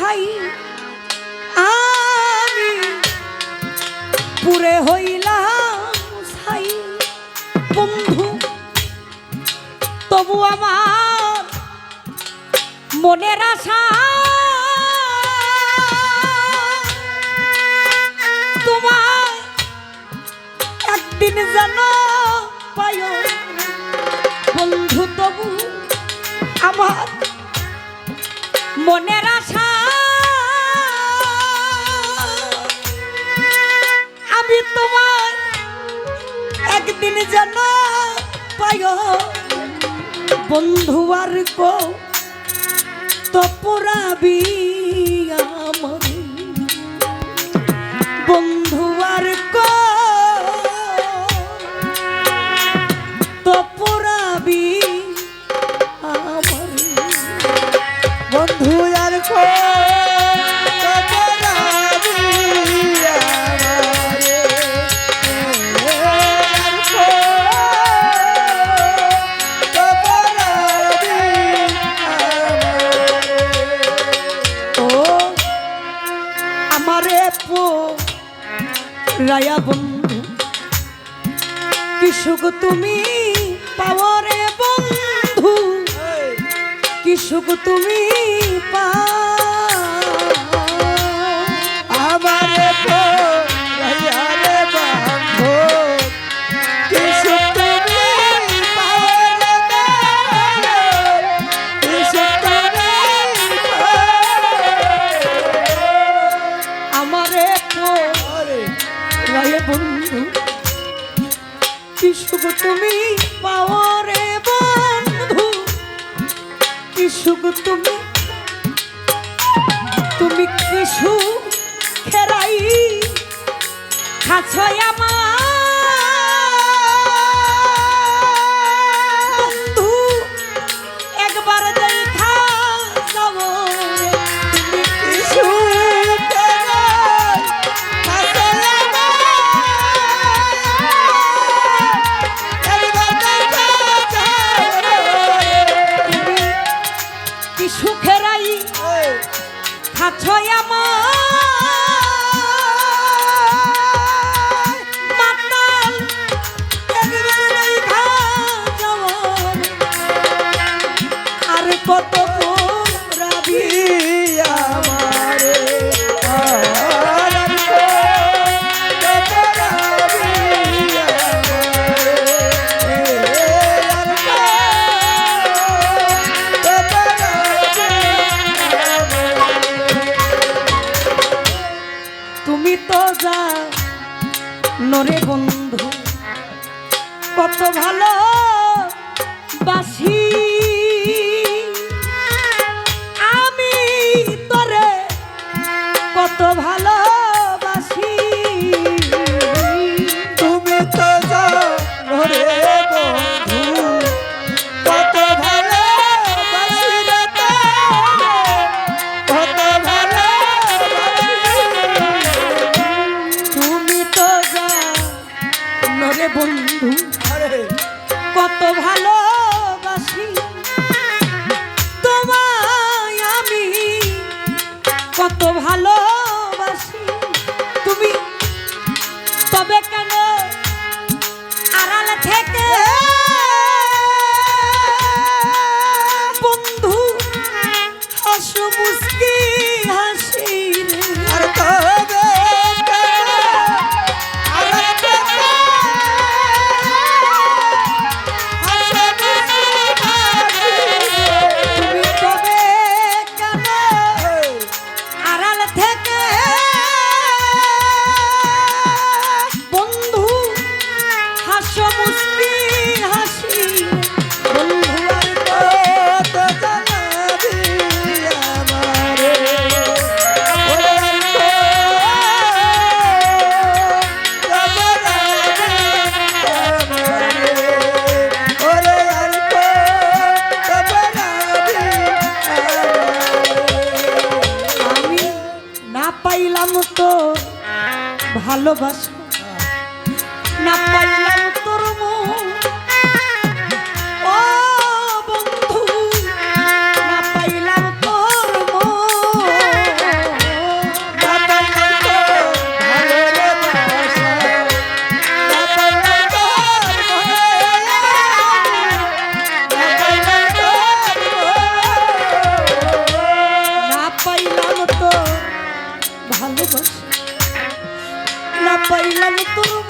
খাই আমি পুরে হইলাম তবু আমার মনের আশা। তোমার একদিন যেন বন্ধু, তবু আমার মনের একদিন যেন পায় বন্ধু আর কো তপরাবি। আমারে পো রায়া বন্ধু কিসুক তুমি পাওয়ারে বন্ধু? কিসুক তুমি পা সুখ তুমি পাও রে বন্ধু। কি সুখ তুমি? তুমি কি খেরাই খাছ আমার রে বন্ধু কত ভালো ভালোবাসা। পাইলাম তোর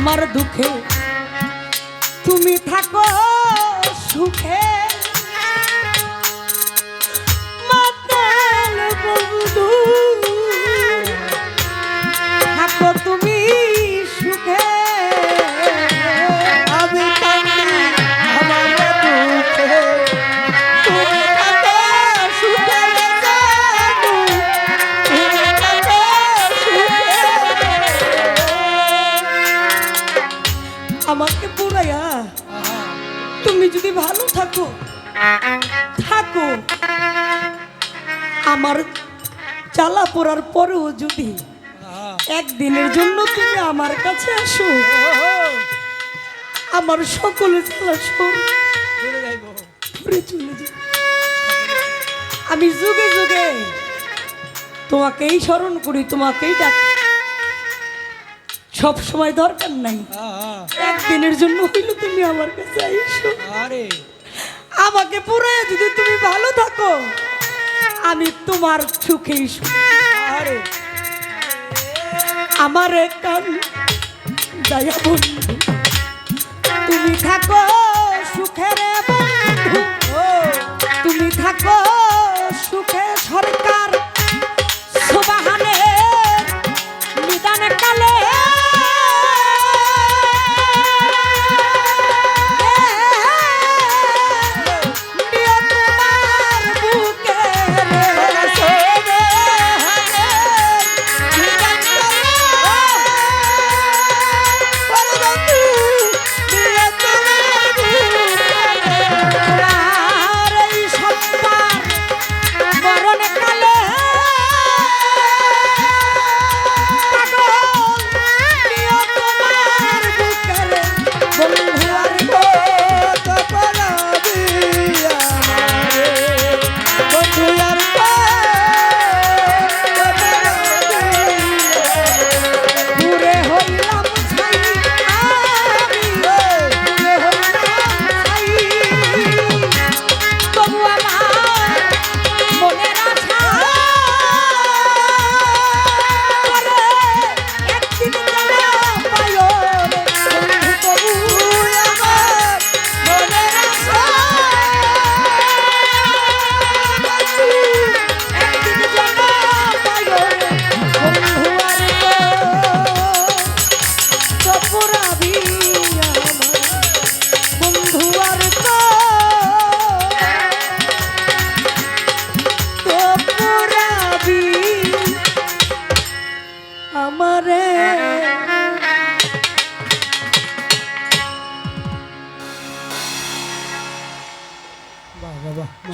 আমার দুঃখে। তুমি থাকো সুখে। তুমি যদি ভালো থাকো থাকো। আমার চালা পড়ার পরেও যদি একদিনের জন্য তুমি আমার কাছে আসো, আমার সকলে চালা আমি যুগে যুগে তোমাকেই স্মরণ করি, তোমাকেই ডাকি। সব সময় দরকার নাই। একদিনের জন্য হইল তুমি আমার কাছে আইসো। আমাকে পুরো যদি তুমি ভালো থাকো আমি তোমার সুখেই আরে। আমার কান দয়া বন্ধু তুমি থাকো সুখের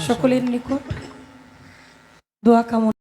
সকলের নিকট দোয়া কামনা